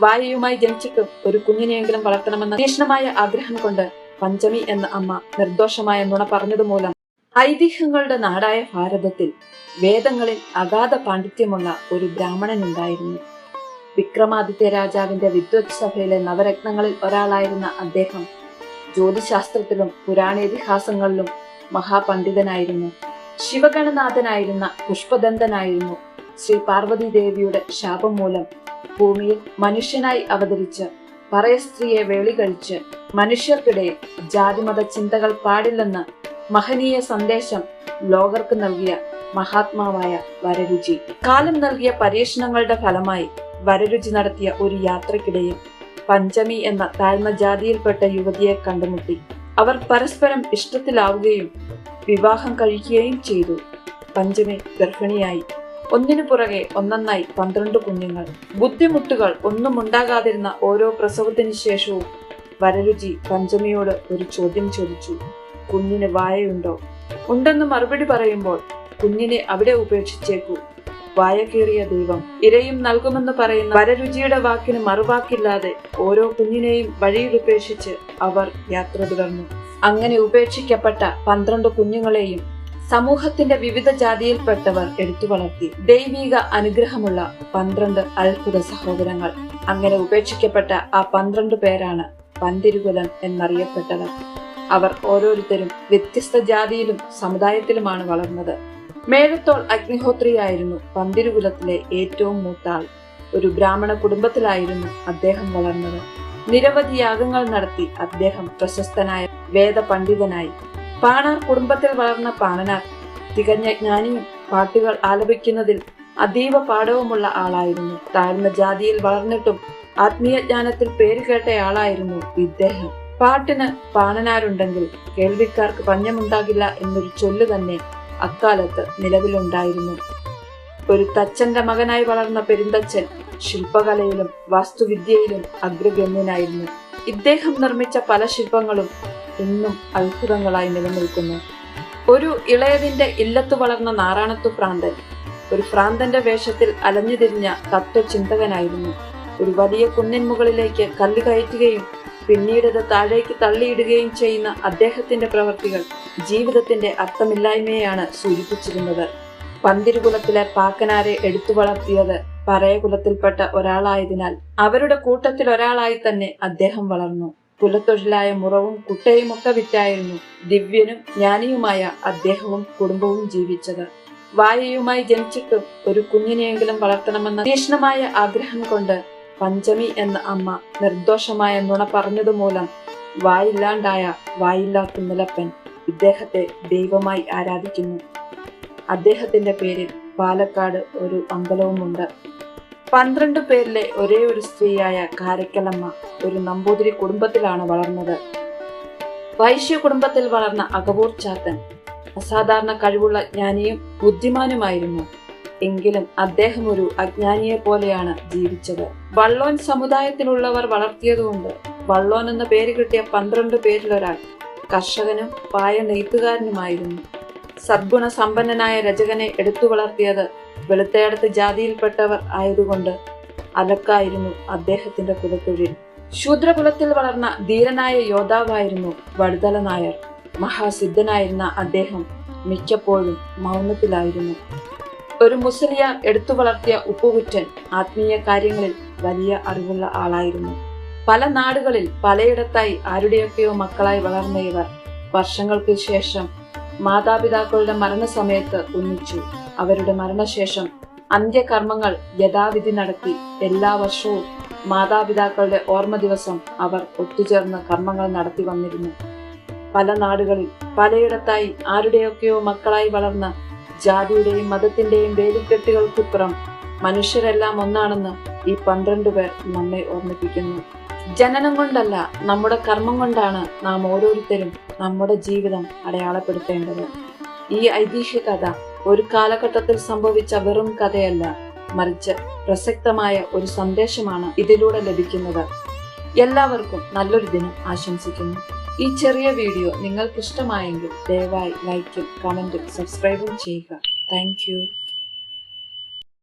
വായയുമായി ജനിച്ചിട്ടും ഒരു കുഞ്ഞിനെയെങ്കിലും വളർത്തണമെന്ന തീക്ഷ്ണമായ ആഗ്രഹം കൊണ്ട് പഞ്ചമി എന്ന അമ്മ നിർദോഷമായ നുണ പറഞ്ഞതുമൂലം ഐതിഹ്യങ്ങളുടെ നാടായ ഭാരതത്തിൽ വേദങ്ങളിൽ അഗാധ പാണ്ഡിത്യമുള്ള ഒരു ബ്രാഹ്മണനുണ്ടായിരുന്നു. വിക്രമാദിത്യ രാജാവിന്റെ വിദ്വത് സഭയിലെ നവരത്നങ്ങളിൽ ഒരാളായിരുന്ന അദ്ദേഹം ജ്യോതിശാസ്ത്രത്തിലും പുരാണേതിഹാസങ്ങളിലും മഹാപണ്ഡിതനായിരുന്നു. ശിവഗണനാഥനായിരുന്ന പുഷ്പദന്തനായിരുന്നു. ശ്രീ പാർവതി ദേവിയുടെ ശാപം മൂലം ഭൂമിയിൽ മനുഷ്യനായി അവതരിച്ച് പറയസ്ത്രീയെ വേളി കഴിച്ച് മനുഷ്യർക്കിടയിൽ ജാതിമത ചിന്തകൾ പാടില്ലെന്ന് മഹനീയ സന്ദേശം ലോകർക്ക് നൽകിയ മഹാത്മാവായ വരരുചി. കാലം നൽകിയ പരീക്ഷണങ്ങളുടെ ഫലമായി വരരുചി നടത്തിയ ഒരു യാത്രക്കിടയിൽ പഞ്ചമി എന്ന താഴ്ന്ന ജാതിയിൽപ്പെട്ട യുവതിയെ കണ്ടുമുട്ടി. അവർ പരസ്പരം ഇഷ്ടത്തിലാവുകയും വിവാഹം കഴിക്കുകയും ചെയ്തു. പഞ്ചമി ഗർഭിണിയായി. ഒന്നിനു പുറകെ ഒന്നൊന്നായി പന്ത്രണ്ട് കുഞ്ഞുങ്ങൾ. ബുദ്ധിമുട്ടുകൾ ഒന്നും ഉണ്ടാകാതിരുന്ന ഓരോ പ്രസവത്തിന് ശേഷവും വരരുചി പഞ്ചമിയോട് ഒരു ചോദ്യം ചോദിച്ചു. കുഞ്ഞിന് വായയുണ്ടോ? ഉണ്ടെന്ന് മറുപടി പറയുമ്പോൾ കുഞ്ഞിനെ അവിടെ ഉപേക്ഷിച്ചേക്കൂ. വായ കീറിയ ദൈവം ഇരയും നൽകുമെന്ന് പറയുന്ന വരരുചിയുടെ വാക്കിന് മറുവാക്കില്ലാതെ ഓരോ കുഞ്ഞിനെയും വഴിയിൽ ഉപേക്ഷിച്ച് അവർ യാത്ര തുടർന്നു. അങ്ങനെ ഉപേക്ഷിക്കപ്പെട്ട പന്ത്രണ്ട് കുഞ്ഞുങ്ങളെയും സമൂഹത്തിന്റെ വിവിധ ജാതിയിൽപ്പെട്ടവർ എടുത്തു വളർത്തി ദൈവിക അനുഗ്രഹമുള്ള പന്ത്രണ്ട് അത്ഭുത സഹോദരങ്ങൾ. അങ്ങനെ ഉപേക്ഷിക്കപ്പെട്ട ആ പന്ത്രണ്ട് പേരാണ് പന്തിരുകുലം എന്നറിയപ്പെട്ടവർ അവർ ഓരോരുത്തരും വ്യത്യസ്ത ജാതിയിലും സമുദായത്തിലുമാണ് വളർന്നത്. മേഴത്തോൾ അഗ്നിഹോത്രിയായിരുന്നു പന്തിരുകുലത്തിലെ ഏറ്റവും മൂത്ത ആൾ. ഒരു ബ്രാഹ്മണ കുടുംബത്തിലായിരുന്നു അദ്ദേഹം വളർന്നത്. നിരവധി യാഗങ്ങൾ നടത്തി അദ്ദേഹം പ്രശസ്തനായ വേദ പണ്ഡിതനായി പാണാർ കുടുംബത്തിൽ വളർന്ന പാണനാർ തികഞ്ഞ ജ്ഞാനിയും പാട്ടുകൾ ആലപിക്കുന്നതിൽ അതീവ പാഠവുമുള്ള ആളായിരുന്നു. താഴ്ന്ന ജാതിയിൽ വളർന്നിട്ടും ആത്മീയ ജ്ഞാനത്തിൽ പേരുകേട്ടയാളായിരുന്നു ഇദ്ദേഹം. പാട്ടിന് പാണനാരുണ്ടെങ്കിൽ കേൾവിക്കാർക്ക് പഞ്ഞമുണ്ടാകില്ല എന്നൊരു ചൊല്ല് തന്നെ അക്കാലത്ത് നിലവിലുണ്ടായിരുന്നു. ഒരു തച്ചന്റെ മകനായി വളർന്ന പെരുന്തച്ചൻ ശില്പകലയിലും വാസ്തുവിദ്യയിലും അഗ്രഗണ്യനായിരുന്നു. ഇദ്ദേഹം നിർമ്മിച്ച പല ശില്പങ്ങളും ഇന്നും അത്ഭുതങ്ങളായി നിലനിൽക്കുന്നു. ഒരു ഇളയതിന്റെ ഇല്ലത്തു വളർന്ന നാറാണത്തു ഭ്രാന്തൻ ഒരു ഭ്രാന്തന്റെ വേഷത്തിൽ അലഞ്ഞുതിരിഞ്ഞ തത്വചിന്തകനായിരുന്നു. ഒരു വലിയ കുന്നിൻ മുകളിലേക്ക് കല്ല് കയറ്റുകയും പിന്നീട് അത് താഴേക്ക് തള്ളിയിടുകയും ചെയ്യുന്ന അദ്ദേഹത്തിന്റെ പ്രവർത്തികൾ ജീവിതത്തിന്റെ അർത്ഥമില്ലായ്മയാണ് സൂചിപ്പിച്ചിരുന്നത്. പന്തിരുകുലത്തിലെ പാക്കനാരെ എടുത്തു വളർത്തിയത് പറയകുലത്തിൽപ്പെട്ട ഒരാളായതിനാൽ അവരുടെ കൂട്ടത്തിൽ ഒരാളായി തന്നെ അദ്ദേഹം വളർന്നു. കുലത്തൊഴിലായ മുറവും കുട്ടയും ഒക്കെ വിറ്റായിരുന്നു ദിവ്യനും ജ്ഞാനിയുമായ അദ്ദേഹവും കുടുംബവും ജീവിച്ചത്. വായയുമായി ജനിച്ചിട്ടും ഒരു കുഞ്ഞിനെയെങ്കിലും വളർത്തണമെന്ന തീക്ഷ്ണമായ ആഗ്രഹം കൊണ്ട് പഞ്ചമി എന്ന അമ്മ നിർദോഷമായ നുണ പറഞ്ഞതുമൂലം വായില്ലാണ്ടായ വായില്ലാത്ത നിലപ്പൻ ഇദ്ദേഹത്തെ ദൈവമായി ആരാധിക്കുന്നു. അദ്ദേഹത്തിന്റെ പേരിൽ പാലക്കാട് ഒരു അമ്പലവുമുണ്ട്. പന്ത്രണ്ട് പേരിലെ ഒരേ ഒരു സ്ത്രീയായ കാരക്കലമ്മ ഒരു നമ്പൂതിരി കുടുംബത്തിലാണ് വളർന്നത്. വൈശ്യ കുടുംബത്തിൽ വളർന്ന അകവൂർ ചാത്തൻ അസാധാരണ കഴിവുള്ള ജ്ഞാനിയും ബുദ്ധിമാനുമായിരുന്നു. എങ്കിലും അദ്ദേഹം ഒരു അജ്ഞാനിയെ പോലെയാണ് ജീവിച്ചത്. വള്ളോൻ സമുദായത്തിലുള്ളവർ വളർത്തിയതുകൊണ്ട് വള്ളോൻ എന്ന പേര് കിട്ടിയ പന്ത്രണ്ട് പേരിലൊരാൾ കർഷകനും പായ നെയ്ത്തുകാരനുമായിരുന്നു. സദ്ഗുണ സമ്പന്നനായ രചകനെ എടുത്തു വളർത്തിയത് വെളുത്തയടത്ത് ജാതിയിൽപ്പെട്ടവർ ആയതുകൊണ്ട് അലക്കായിരുന്നു അദ്ദേഹത്തിന്റെ കുലത്തൊഴിൽ. ശൂദ്രകുലത്തിൽ വളർന്ന ധീരനായ യോദ്ധാവായിരുന്നു വടുതല നായർ. മഹാസിദ്ധനായിരുന്ന അദ്ദേഹം മിക്കപ്പോഴും മൗനത്തിലായിരുന്നു. ഒരു മുസ്ലിയ എടുത്തു വളർത്തിയ ഉപ്പുകുറ്റൻ ആത്മീയ കാര്യങ്ങളിൽ വലിയ അറിവുള്ള ആളായിരുന്നു. പല നാടുകളിൽ പലയിടത്തായി ആരുടെയൊക്കെയോ മക്കളായി വളർന്ന ഇവർ വർഷങ്ങൾക്ക് ശേഷം മാതാപിതാക്കളുടെ മരണസമയത്ത് ഒന്നിച്ചു. അവരുടെ മരണശേഷം അന്ത്യകർമ്മങ്ങൾ യഥാവിധി നടത്തി. എല്ലാ വർഷവും മാതാപിതാക്കളുടെ ഓർമ്മ ദിവസം അവർ ഒത്തുചേർന്ന് കർമ്മങ്ങൾ നടത്തി വന്നിരുന്നു. പല നാടുകളിൽ പലയിടത്തായി ആരുടെയൊക്കെയോ മക്കളായി വളർന്ന ജാതിയുടെയും മതത്തിന്റെയും വേലിക്കെട്ടുകൾക്കിപ്പുറം മനുഷ്യരെല്ലാം ഒന്നാണെന്ന് ഈ പന്ത്രണ്ട് പേർ നമ്മെ ഓർമ്മിപ്പിക്കുന്നു. ജനനം കൊണ്ടല്ല നമ്മുടെ കർമ്മം കൊണ്ടാണ് നാം ഓരോരുത്തരും നമ്മുടെ ജീവിതം അടയാളപ്പെടുത്തേണ്ടത്. ഈ ഐതിഹ്യ കഥ ഒരു കാലഘട്ടത്തിൽ സംഭവിച്ച വെറും കഥയല്ല മറിച്ച് പ്രസക്തമായ ഒരു സന്ദേശമാണ് ഇതിലൂടെ ലഭിക്കുന്നത്. എല്ലാവർക്കും നല്ലൊരു ദിനം ആശംസിക്കുന്നു. ഈ ചെറിയ വീഡിയോ നിങ്ങൾക്ക് ഇഷ്ടമായെങ്കിൽ ദയവായി ലൈക്കും കമന്റും സബ്സ്ക്രൈബും ചെയ്യുക. താങ്ക്